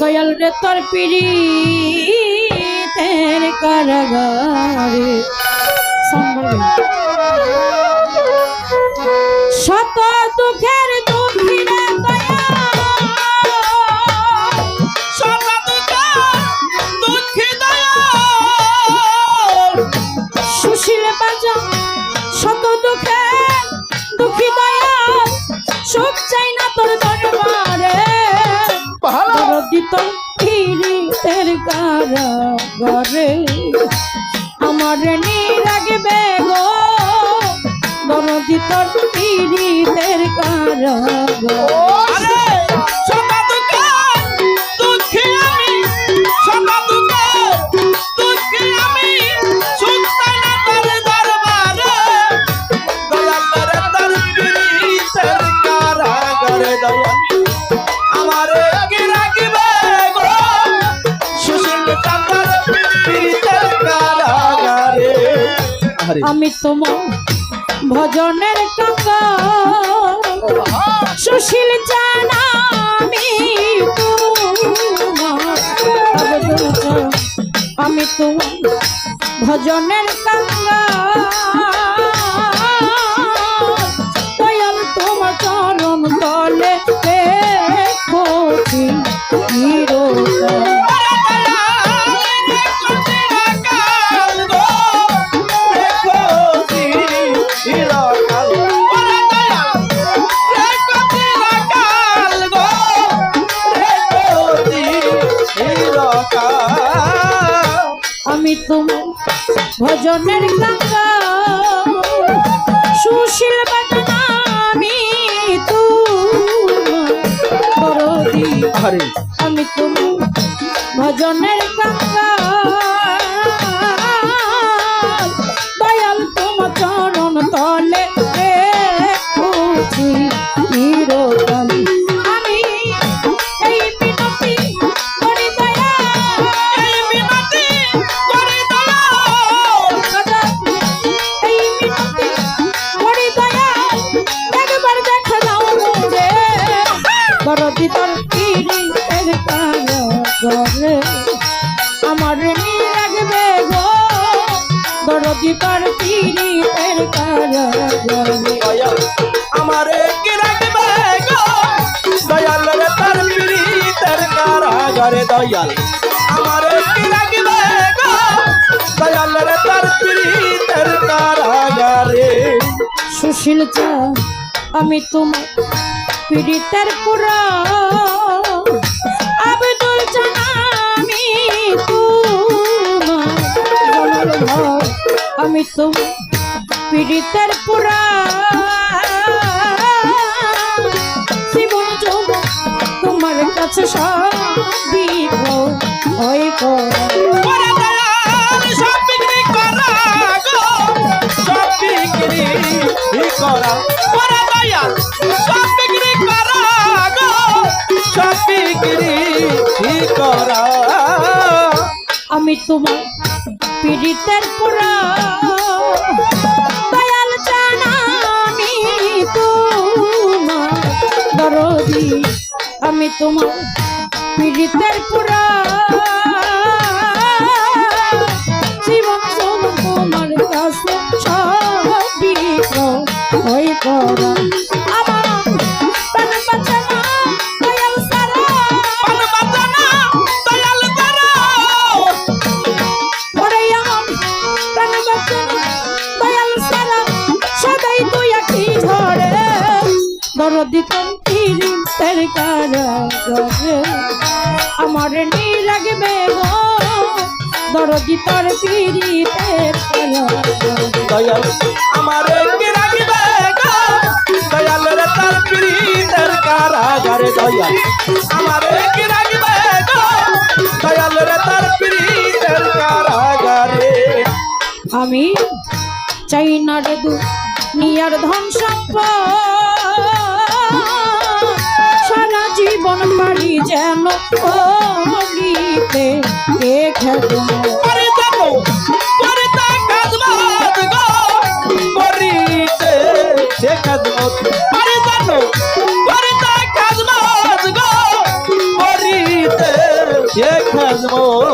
দয়াল রে তোর পিড়ি তের কারাগারে সম্ভব শত দুঃখের কারাগারে আমার নিরাগবে গো দরদি তোর ফিরিতের কারাগারে আমারে আমি তোমার ভজনের টুক সুশীল জানা আমি আমি তোমার ভজনের টাকা তোমার ভজনের গঙ্গা সুশীল বদনা আমি তোমার দরদি আরে। আমি তুমি। ভজনের তোর পিড়ি এর কারে দয়াল আমারে কি রাখবে গো? দয়াল রে তার পীড়িতের কারাগারে, দয়াল। আমারে কি রাখবে গো? দয়াল পীড়িতের কারাগারে। সুশীল চা, আমি তোমার পীড়িতের পুরা। আমি তোমার আমি তোমার পীড়িতের পুরা। জীবন যৌব তোমার কাছে সবই হয় করা। করা দয়াল সব বিক্রি করা গো। সব বিক্রি করা। আমি তোমার পীড়িতের পুরা। দয়াল জানা আমি তোমার দরদি, আমি তোমার পীড়িতের পুরা। জীবন সব তোমার কাছে করা তের আমার নি লাগবে গো দরদি তোর পিরি দয়াল আমার কি রাখবে গো দয়াল রে তার পীড়িতের কারাগারে দয়াল। আমার কি রাখবে গো দয়াল রে তার পীড়িতের কারাগারে। আমি চাই না রে দু নিয়ার ধন সম্পদ। জীবন পারি যেন তা। গো। দেখা তা গো।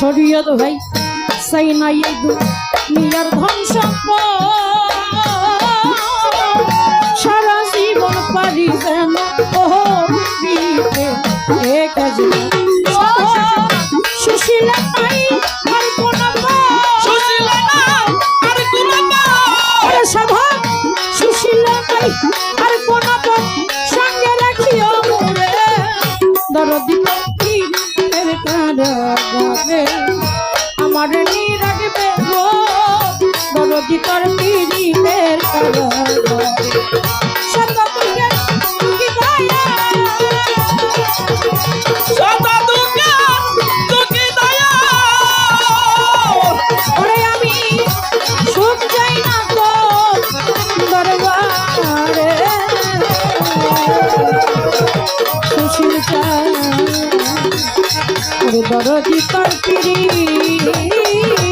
শরীয়ত ভাই সাই নাই এই দুনিয়ার ধন সম্পদ। সারা জীবন পারি যেন দরদি তোর পীড়িতের কি দয়া। সদা দুঃখে দয়া। ওরে আমি সুখ চাই না তো দরবারে। সুশীল চাই। ওরে দরদি তোর পিড়ি।